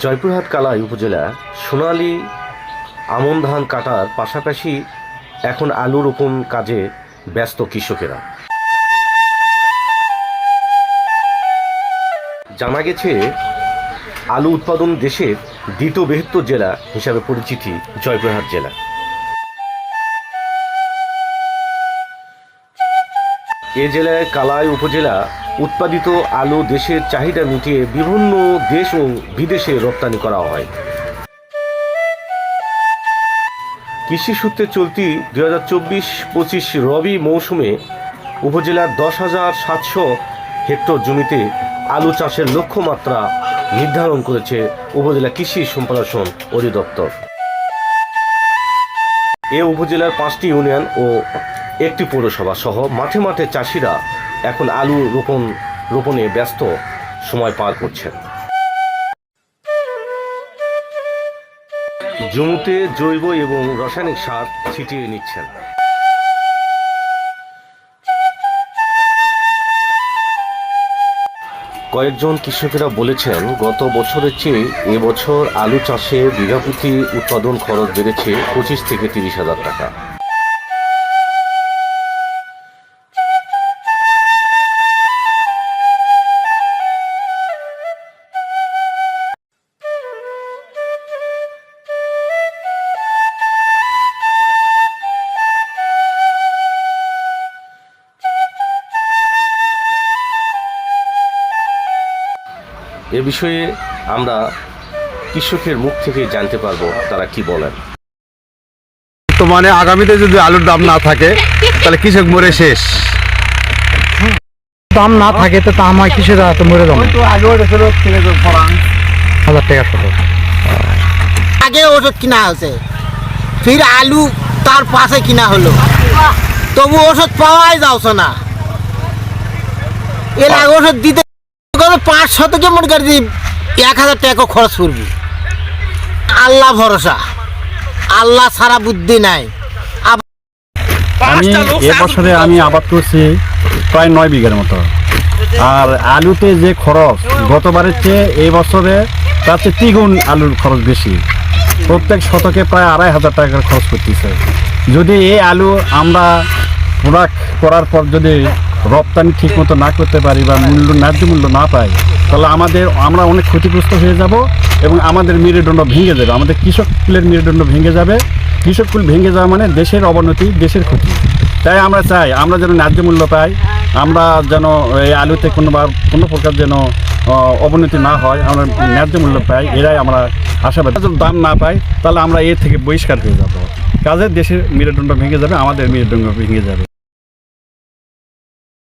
জয়পুরহাট কালাই উপজেলা সোনালী আমন ধান কাটার পাশাপাশি এখন আলু রোপণ কাজে ব্যস্ত কৃষকেরা। জানা গেছে, আলু উৎপাদন দেশের দ্বিতীয় বৃহত্তর জেলা হিসাবে পরিচিতি জয়পুরহাট জেলা। এ জেলায় কালাই উপজেলা উৎপাদিত আলু দেশের চাহিদা মিটিয়ে বিভিন্ন দেশ ও বিদেশে রপ্তানি করা হয়। কৃষি সূত্রে চলতি দুই হাজার চব্বিশ পঁচিশ রবি মৌসুমে উপজেলার দশ হাজার সাতশো হেক্টর জমিতে আলু চাষের লক্ষ্যমাত্রা নির্ধারণ করেছে উপজেলা কৃষি সম্প্রসারণ অধিদপ্তর। এ উপজেলার পাঁচটি ইউনিয়ন ও একটি পৌরসভা সহ মাঠে মাঠে চাষিরা এখন আলু রোপণ, রোপণে ব্যস্ত, সময় পার করছেন। জমিতে জৈব এবং রাসায়নিক সার ছিটিয়ে নিচ্ছেন। কয়েকজন কৃষকেরা বলেছেন, গত বছরের চেয়ে এবছর আলু চাষে বিঘাপ্রতি উৎপাদন খরচ বেড়েছে পঁচিশ থেকে তিরিশ হাজার টাকা। এ বিষয়ে আমরা কৃষকের মুখ থেকে জানতে পারব তারা কি বলেন। তো মানে আগামীতে যদি আলুর দাম না থাকে তাহলে কৃষক মরে শেষ। দাম না থাকে তো তা আমার কিসের এত মরে যাবে। হাজার টাকা শত আগে ওষুধ কিনা হয়েছে ফির আলু তার পাশে কিনা হলো। তবু ওষুধ পাওয়াই যাচ্ছে না। এর আগে ওষুধ দিতে গেলে পাঁচ শতকে মনে করি এক হাজার টাকা খরচ করবি। আল্লাহ ভরসা। আল্লাহ ছাড়া বুদ্ধি নাই। আমি এবছরে আমি আবাদ করছি প্রায় নয় বিঘার মতো। আর আলুতে যে খরচ গতবারের চেয়ে এই বছরে তার চেয়ে দ্বিগুণ আলুর খরচ বেশি। প্রত্যেক শতকে প্রায় আড়াই হাজার টাকার খরচ করতেছে। যদি এই আলু আমরা প্রোডাক্ট করার পর যদি রপ্তানি ঠিক মতো না করতে পারি বা মূল্য, ন্যায্য মূল্য না পাই, তাহলে আমাদের, আমরা অনেক ক্ষতিগ্রস্ত হয়ে যাব এবং আমাদের মেরুদণ্ড ভেঙে যাবে। আমাদের কৃষক মেরুদণ্ড ভেঙে যাবে। কৃষক কুল ভেঙে যাওয়া মানে দেশের অবনতি, দেশের ক্ষতি। তাই আমরা চাই, আমরা যেন ন্যায্য মূল্য পাই, আমরা যেন এই আলুতে কোনোবার কোনো প্রকার যেন অবনতি না হয়, আমরা ন্যায্য মূল্য পাই, এরাই আমরা আশাবাদী। যদি দাম না পাই, তাহলে আমরা এর থেকে বহিষ্কার হয়ে যাব। কাজে দেশের মেরুদণ্ড ভেঙে যাবে, আমাদের মেরুদণ্ড ভেঙে যাবে।